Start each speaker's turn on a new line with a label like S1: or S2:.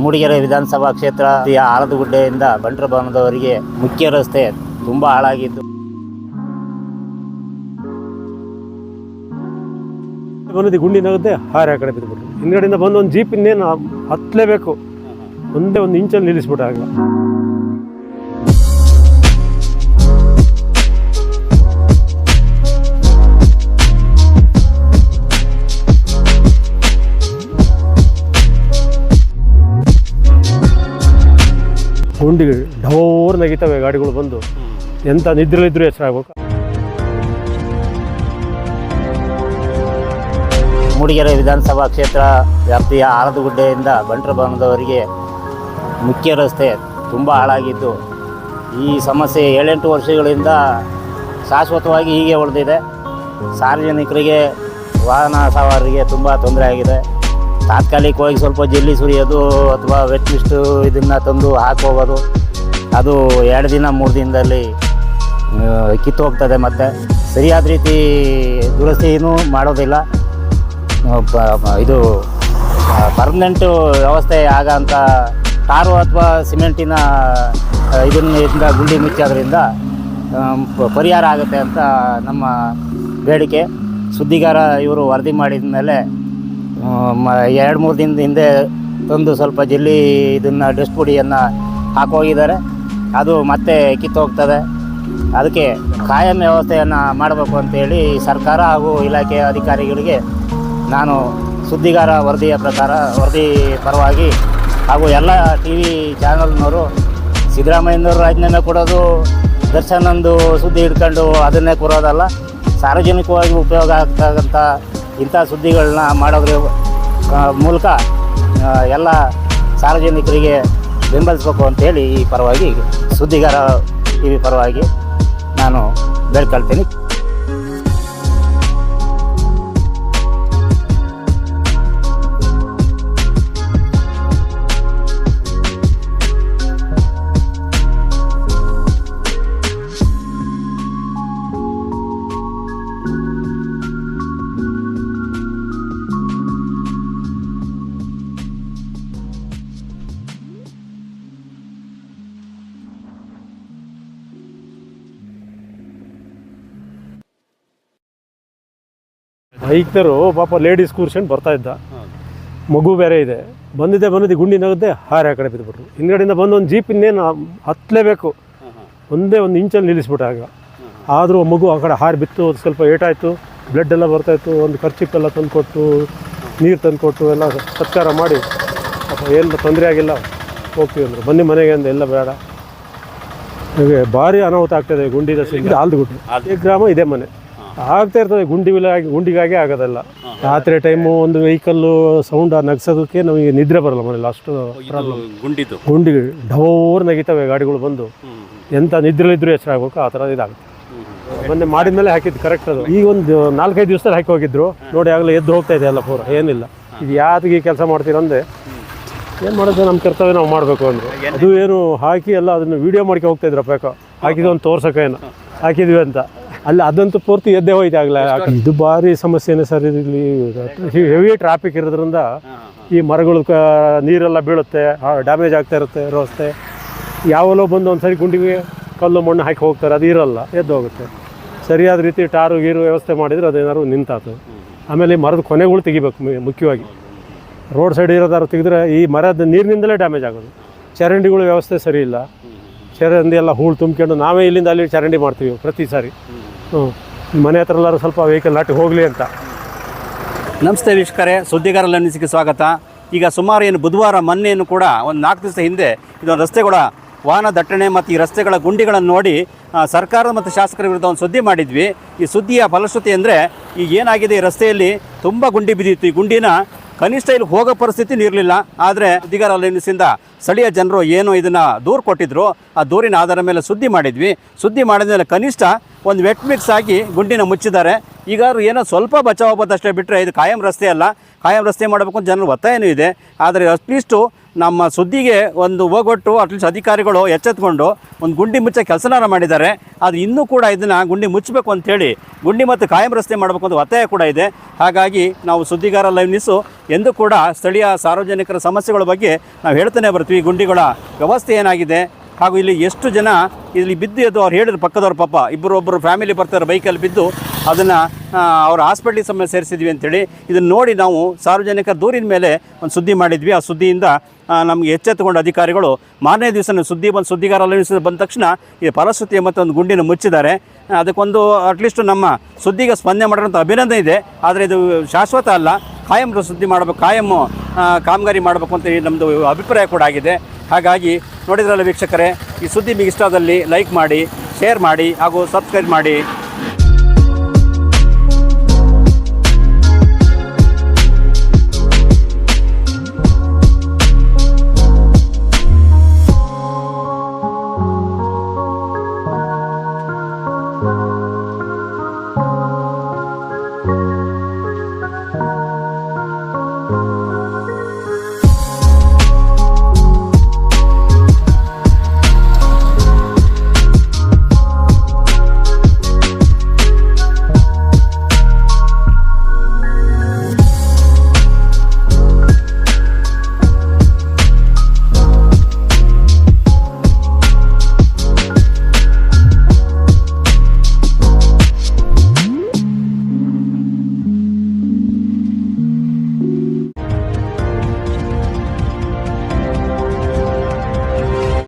S1: ಮೂಡಿಗೆರೆ ವಿಧಾನಸಭಾ ಕ್ಷೇತ್ರ ಆಲದಗುಡ್ಡೆಯಿಂದ ಬಂಟ್ರ ಭವನದವರೆಗೆ ಮುಖ್ಯ ರಸ್ತೆ ತುಂಬ ಹಾಳಾಗಿದ್ದು.
S2: ಬಂದಿದ್ದು ಗುಂಡಿ ನಗುತ್ತೆ ಹಾರಿ ಆ ಕಡೆ ಬಿದ್ದುಬಿಟ್ರು ಹಿಂದ್ಗಡೆಯಿಂದ ಬಂದು ಒಂದು ಜೀಪ್ ಇನ್ನೇನು ಹತ್ತಲೇಬೇಕು ಒಂದೇ ಒಂದು ಇಂಚಲ್ಲಿ ನಿಲ್ಲಿಸ್ಬಿಟ್ಟು ಆಗಲ್ಲ ಗುಂಡಿ ಡೋರ್ ನಗಿತವೆ ಗಾಡಿಗಳು ಬಂದು. ಎಂಥ ಹೆಸರು ಆಗ್ಬೇಕು.
S1: ಮೂಡಿಗೆರೆ ವಿಧಾನಸಭಾ ಕ್ಷೇತ್ರ ವ್ಯಾಪ್ತಿಯ ಆಲದಗುಡ್ಡೆಯಿಂದ ಬಂಟರ ಭವನದವರಿಗೆ ಮುಖ್ಯ ರಸ್ತೆ ತುಂಬ ಹಾಳಾಗಿದ್ದು, ಈ ಸಮಸ್ಯೆ ಏಳೆಂಟು ವರ್ಷಗಳಿಂದ ಶಾಶ್ವತವಾಗಿ ಹೀಗೆ ಉಳಿದಿದೆ. ಸಾರ್ವಜನಿಕರಿಗೆ ವಾಹನ ಸವಾರರಿಗೆ ತುಂಬ ತೊಂದರೆ ಆಗಿದೆ. ತಾತ್ಕಾಲಿಕವಾಗಿ ಸ್ವಲ್ಪ ಜಲ್ಲಿ ಸುರಿಯೋದು ಅಥವಾ ವೆಟ್ ಲಿಸ್ಟು ಇದನ್ನು ತಂದು ಹಾಕೋಗೋದು. ಅದು ಎರಡು ದಿನ, ಮೂರು ದಿನದಲ್ಲಿ ಕಿತ್ತು ಹೋಗ್ತದೆ ಮತ್ತು. ಸರಿಯಾದ ರೀತಿ ದುರಸ್ತಿನೂ ಮಾಡೋದಿಲ್ಲ. ಇದು ಪರ್ಮನೆಂಟು ವ್ಯವಸ್ಥೆ ಆಗಂತ ಟಾರು ಅಥವಾ ಸಿಮೆಂಟಿನ ಇದನ್ನ ಇದರಿಂದ ಗುಂಡಿ ಮುಚ್ಚೋದ್ರಿಂದ ಪರಿಹಾರ ಆಗುತ್ತೆ ಅಂತ ನಮ್ಮ ಬೇಡಿಕೆ. ಸುದ್ದಿಗಾರ ಇವರು ವರದಿ ಮಾಡಿದ ಮೇಲೆ ಎರಡು ಮೂರು ದಿನದ ಹಿಂದೆ ತಂದು ಸ್ವಲ್ಪ ಜಲ್ಲಿ ಇದನ್ನು ಡಸ್ಟ್ ಪುಡಿಯನ್ನು ಹಾಕೋಗಿದ್ದಾರೆ ಅದು ಮತ್ತೆ ಕಿತ್ತೋಗ್ತದೆ ಅದಕ್ಕೆ ಕಾಯಂ ವ್ಯವಸ್ಥೆಯನ್ನು ಮಾಡಬೇಕು ಅಂತೇಳಿ ಸರ್ಕಾರ ಹಾಗೂ ಇಲಾಖೆಯ ಅಧಿಕಾರಿಗಳಿಗೆ ನಾನು ಸುದ್ದಿಗಾರ ವರದಿಯ ಪ್ರಕಾರ, ವರದಿ ಪರವಾಗಿ ಹಾಗೂ ಎಲ್ಲ ಟಿ ವಿ ಚಾನಲ್ನವರು ಸಿದ್ದರಾಮಯ್ಯನವರು ರಾಜೀನಾಮೆ ಕೊಡೋದು, ದರ್ಶನಂದು ಸುದ್ದಿ ಹಿಡ್ಕೊಂಡು ಅದನ್ನೇ ಕೊಡೋದಲ್ಲ, ಸಾರ್ವಜನಿಕವಾಗಿ ಉಪಯೋಗ ಆಗ್ತಕ್ಕಂಥ ಇಂಥ ಸುದ್ದಿಗಳನ್ನ ಮಾಡೋದ್ರ ಮೂಲಕ ಎಲ್ಲ ಸಾರ್ವಜನಿಕರಿಗೆ ಬೆಂಬಲಿಸ್ಬೇಕು ಅಂತೇಳಿ ಈ ಪರವಾಗಿ ಸುದ್ದಿಗಾರ ವಿ ಪರವಾಗಿ ನಾನು ಬೇಡ್ಕೊಳ್ತೀನಿ.
S2: ಬೈಕ್ನರು ಪಾಪ ಲೇಡೀಸ್ ಕೂರ್ಸ್ಕೊಂಡು ಬರ್ತಾ ಇದ್ದ. ಮಗು ಬೇರೆ ಇದೆ. ಬಂದಿದ್ದೆ ಬಂದಿದ್ದೆ ಗುಂಡಿ ನಗುತ್ತೆ ಹಾರ ಆ ಕಡೆ ಬಿದ್ದುಬಿಟ್ರು ಹಿಂದ್ಗಡೆಯಿಂದ ಬಂದು ಒಂದು ಜೀಪ್ ಇನ್ನೇನು ಹತ್ತಲೇಬೇಕು ಒಂದೇ ಒಂದು ಇಂಚಲ್ಲಿ ನಿಲ್ಲಿಸ್ಬಿಟ್ಟು ಆಗ. ಆದರೂ ಮಗು ಆ ಕಡೆ ಹಾರಿ ಬಿತ್ತು ಅದು ಸ್ವಲ್ಪ ಏಟಾಯಿತು. ಬ್ಲಡ್ ಎಲ್ಲ ಬರ್ತಾಯಿತ್ತು ಒಂದು ಖರ್ಚಿಪ್ಪೆಲ್ಲ ತಂದುಕೊಟ್ಟು ನೀರು ತಂದುಕೊಟ್ಟು ಎಲ್ಲ ಸತ್ಕಾರ ಮಾಡಿ. ಪಾಪ ಏನು ತೊಂದರೆ ಆಗಿಲ್ಲ. ಹೋಗ್ತೀವಿ ಅಂದರು. ಬನ್ನಿ ಮನೆಗೆ ಅಂದ ಎಲ್ಲ ಬೇಡ. ನಿಮಗೆ ಭಾರಿ ಅನಾಹುತ ಆಗ್ತದೆ ಗುಂಡಿ ದಸೆ ಆಲ್ದು ಆಲ್ದುಗುಡ್ಡು ಅದೇ ಗ್ರಾಮ ಇದೇ ಮನೆ. ಆಗ್ತಾ ಇರ್ತದೆ ಗುಂಡಿ ಗುಂಡಿಗಾಗಿ ಆಗೋದಲ್ಲ. ರಾತ್ರಿ ಟೈಮು ಒಂದು ವೆಹಿಕಲ್ಲು ಸೌಂಡ್ ನಗ್ಸೋದಕ್ಕೆ ನಮಗೆ ನಿದ್ರೆ ಬರಲ್ಲ ಮನೇಲಿ ಅಷ್ಟು ಪ್ರಾಬ್ಲಮ್
S3: ಗುಂಡಿದ್ದು?
S2: ಗುಂಡಿ ಡೋರ್ ನಗಿತವೆ ಗಾಡಿಗಳು ಬಂದು. ಎಂಥ ನಿದ್ರೆಲಿದ್ರು ಎಚ್ಚರ ಆಗ್ಬೇಕು ಆ ಥರ ಇದಾಗುತ್ತೆ. ಮೊನ್ನೆ ಮಾಡಿದ್ಮೇಲೆ ಹಾಕಿದ್ದು ಕರೆಕ್ಟ್ ಅದು. ಈಗ ಒಂದು ನಾಲ್ಕೈದು ದಿವಸದಲ್ಲಿ ಹಾಕಿ ಹೋಗಿದ್ರು. ನೋಡಿ ಆಗಲೇ ಎದ್ದು ಹೋಗ್ತಾ ಇದೆ ಎಲ್ಲ ಪೂರ ಏನಿಲ್ಲ. ಇದು ಯಾತಿಗೆ ಈ ಕೆಲಸ ಮಾಡ್ತೀರಂದ್ರೆ ಏನು ಮಾಡೋದು ನಮ್ಮ ಕರ್ತವ್ಯ ನಾವು ಮಾಡಬೇಕು ಅಂದ್ರೆ. ಅದು ಏನು ಹಾಕಿ ಎಲ್ಲ ಅದನ್ನು ವಿಡಿಯೋ ಮಾಡ್ಕೊ ಹೋಗ್ತಾ ಇದ್ರು ಬೇಕೋ ಹಾಕಿದ್ದು ಒಂದು ತೋರ್ಸಕ್ಕೆ ಏನು ಹಾಕಿದ್ವಿ ಅಂತ. ಅಲ್ಲಿ ಅದಂತೂ ಪೂರ್ತಿ ಎದ್ದೇ ಹೋಯ್ತು ಆಗಲೇ. ಇದು ಭಾರಿ ಸಮಸ್ಯೆನೇ ಸರ್ ಇಲ್ಲಿ ಹೆವಿ ಟ್ರಾಫಿಕ್ ಇರೋದ್ರಿಂದ ಈ ಮರಗಳು ಕ ನೀರೆಲ್ಲ ಬೀಳುತ್ತೆ ಡ್ಯಾಮೇಜ್ ಆಗ್ತಾ ಇರುತ್ತೆ ರಸ್ತೆ. ಯಾವಲ್ಲೋ ಬಂದು ಒಂದು ಸರಿ ಗುಂಡಿಗೆ ಕಲ್ಲು ಮಣ್ಣು ಹಾಕಿ ಹೋಗ್ತಾರೆ ಅದು ಇರಲ್ಲ ಎದ್ದು ಹೋಗುತ್ತೆ. ಸರಿಯಾದ ರೀತಿ ಟಾರು ಗೀರು ವ್ಯವಸ್ಥೆ ಮಾಡಿದರೆ ಅದೇನಾದ್ರು ನಿಂತಾತು. ಆಮೇಲೆ ಈ ಮರದ ಕೊನೆಗಳು ತೆಗಿಬೇಕು ಮುಖ್ಯವಾಗಿ. ರೋಡ್ ಸೈಡ್ ಇರೋದಾರು ತೆಗೆದ್ರೆ ಈ ಮರದ ನೀರಿನಿಂದಲೇ ಡ್ಯಾಮೇಜ್ ಆಗೋದು. ಚರಂಡಿಗಳ ವ್ಯವಸ್ಥೆ ಸರಿ ಇಲ್ಲ. ಚರಂಡಿ ಎಲ್ಲ ಹೂಳು ತುಂಬಿಕೊಂಡು ನಾವೇ ಇಲ್ಲಿಂದ ಅಲ್ಲಿ ಚರಂಡಿ ಮಾಡ್ತೀವಿ ಪ್ರತಿ ಸಾರಿ. ಹ್ಞೂ. ಮನೆ ಹತ್ರ ಎಲ್ಲರೂ ಸ್ವಲ್ಪ ವೆಹಿಕಲ್ ನಾಟಿ ಹೋಗಲಿ ಅಂತ.
S3: ನಮಸ್ತೆ ವೀಕ್ಷಕರೇ ಸುದ್ದಿಗಾರರ ಲನ್ನಿಸಿಗೆ ಸ್ವಾಗತ. ಈಗ ಸುಮಾರು ಏನು ಬುಧವಾರ ಮೊನ್ನೆಯನ್ನು ಕೂಡ ಒಂದು ನಾಲ್ಕು ದಿವಸ ಹಿಂದೆ ಇದೊಂದು ರಸ್ತೆಗಳ ವಾಹನ ದಟ್ಟಣೆ ಮತ್ತು ಈ ರಸ್ತೆಗಳ ಗುಂಡಿಗಳನ್ನು ನೋಡಿ ಸರ್ಕಾರ ಮತ್ತು ಶಾಸಕರ ವಿರುದ್ಧ ಒಂದು ಸುದ್ದಿ ಮಾಡಿದ್ವಿ. ಈ ಸುದ್ದಿಯ ಫಲಶ್ರುತಿ ಅಂದರೆ ಈಗ ಏನಾಗಿದೆ ಈ ರಸ್ತೆಯಲ್ಲಿ ತುಂಬ ಗುಂಡಿ ಬಿದ್ದಿತ್ತು. ಈ ಗುಂಡಿನ ಕನಿಷ್ಠ ಇಲ್ಲಿ ಹೋಗೋ ಪರಿಸ್ಥಿತಿ ಇರಲಿಲ್ಲ. ಆದರೆ ಸುದ್ದಿಗಾರ ಲೈನ್ಸಿಂದ ಸ್ಥಳೀಯ ಜನರು ಏನು ಇದನ್ನು ದೂರು ಕೊಟ್ಟಿದ್ರು, ಆ ದೂರಿನ ಆಧಾರ ಮೇಲೆ ಸುದ್ದಿ ಮಾಡಿದ್ವಿ. ಸುದ್ದಿ ಮಾಡಿದ ಮೇಲೆ ಕನಿಷ್ಠ ಒಂದು ವೆಟ್ ಮಿಕ್ಸ್ ಆಗಿ ಗುಂಡಿನ ಮುಚ್ಚಿದ್ದಾರೆ. ಈಗ ಏನೋ ಸ್ವಲ್ಪ ಬಚಾವ್ ಹೋಗೋದಷ್ಟೇ ಬಿಟ್ಟರೆ ಇದು ಕಾಯಂ ರಸ್ತೆ ಅಲ್ಲ. ಕಾಯಂ ರಸ್ತೆ ಮಾಡಬೇಕು ಅಂತ ಜನರ ಒತ್ತಾಯನೂ ಇದೆ. ಆದರೆ ಅಟ್ಲೀಸ್ಟು ನಮ್ಮ ಸುದ್ದಿಗೆ ಒಂದು ಹೋಗೊಟ್ಟು ಅಟ್ಲೀಸ್ಟ್ ಅಧಿಕಾರಿಗಳು ಎಚ್ಚೆತ್ಕೊಂಡು ಒಂದು ಗುಂಡಿ ಮುಚ್ಚೋ ಕೆಲಸನಾರ ಮಾಡಿದ್ದಾರೆ. ಅದು ಇನ್ನೂ ಕೂಡ ಇದನ್ನು ಗುಂಡಿ ಮುಚ್ಚಬೇಕು ಅಂತೇಳಿ ಗುಂಡಿ ಮತ್ತು ಕಾಯಂ ರಸ್ತೆ ಮಾಡಬೇಕು ಅಂತ ಒತ್ತಾಯ ಕೂಡ ಇದೆ. ಹಾಗಾಗಿ ನಾವು ಸುದ್ದಿಗಾರ ಲೈವ್ ನ್ಯೂಸು ಎಂದೂ ಕೂಡ ಸ್ಥಳೀಯ ಸಾರ್ವಜನಿಕರ ಸಮಸ್ಯೆಗಳ ಬಗ್ಗೆ ನಾವು ಹೇಳ್ತಾನೆ ಬರ್ತೀವಿ. ಗುಂಡಿಗಳ ವ್ಯವಸ್ಥೆ ಏನಾಗಿದೆ? ಹಾಗೂ ಇಲ್ಲಿ ಎಷ್ಟು ಜನ ಇಲ್ಲಿ ಬಿದ್ದು ಎದ್ದು ಅವ್ರು ಹೇಳಿದ್ರು ಪಕ್ಕದವ್ರ ಪಾಪ. ಇಬ್ಬರು ಒಬ್ಬರು ಫ್ಯಾಮಿಲಿ ಬರ್ತಾರೆ ಬೈಕಲ್ಲಿ ಬಿದ್ದು. ಅದನ್ನು ಅವ್ರ ಹಾಸ್ಪಿಟ್ಲಿಗೆ ಸಮಯ ಸೇರಿಸಿದ್ವಿ ಅಂತೇಳಿ ಇದನ್ನು ನೋಡಿ ನಾವು ಸಾರ್ವಜನಿಕರ ದೂರಿನ ಮೇಲೆ ಒಂದು ಸುದ್ದಿ ಮಾಡಿದ್ವಿ. ಆ ಸುದ್ದಿಯಿಂದ ನಮಗೆ ಎಚ್ಚೆತ್ತುಕೊಂಡ ಅಧಿಕಾರಿಗಳು ಮಾರನೇ ದಿವಸ ಸುದ್ದಿ ಬಂದು ಸುದ್ದಿಗಾರ ಅಲರ್ಟ್ ಬಂದ ತಕ್ಷಣ ಈ ಫಲಶ್ರುತಿ ಒಂದು ಗುಂಡಿನ ಮುಚ್ಚಿದ್ದಾರೆ. ಅದಕ್ಕೊಂದು ಅಟ್ಲೀಸ್ಟ್ ನಮ್ಮ ಸುದ್ದಿಗೆ ಸ್ಪಂದನೆ ಮಾಡಿರೋಂಥ ಅಭಿನಂದನೆ ಇದೆ. ಆದರೆ ಇದು ಶಾಶ್ವತ ಅಲ್ಲ. ಕಾಯಂ ಸುದ್ದಿ ಮಾಡಬೇಕು, ಕಾಯಂ ಕಾಮಗಾರಿ ಮಾಡಬೇಕು ಅಂತ ನಮ್ಮದು ಅಭಿಪ್ರಾಯ ಕೂಡ ಆಗಿದೆ. ಹಾಗಾಗಿ ನೋಡಿದ್ರಲ್ಲ ವೀಕ್ಷಕರೇ, ಈ ಸುದ್ದಿ ನಿಮಗೆ ಲೈಕ್ ಮಾಡಿ ಶೇರ್ ಮಾಡಿ ಹಾಗೂ ಸಬ್ಸ್ಕ್ರೈಬ್ ಮಾಡಿ.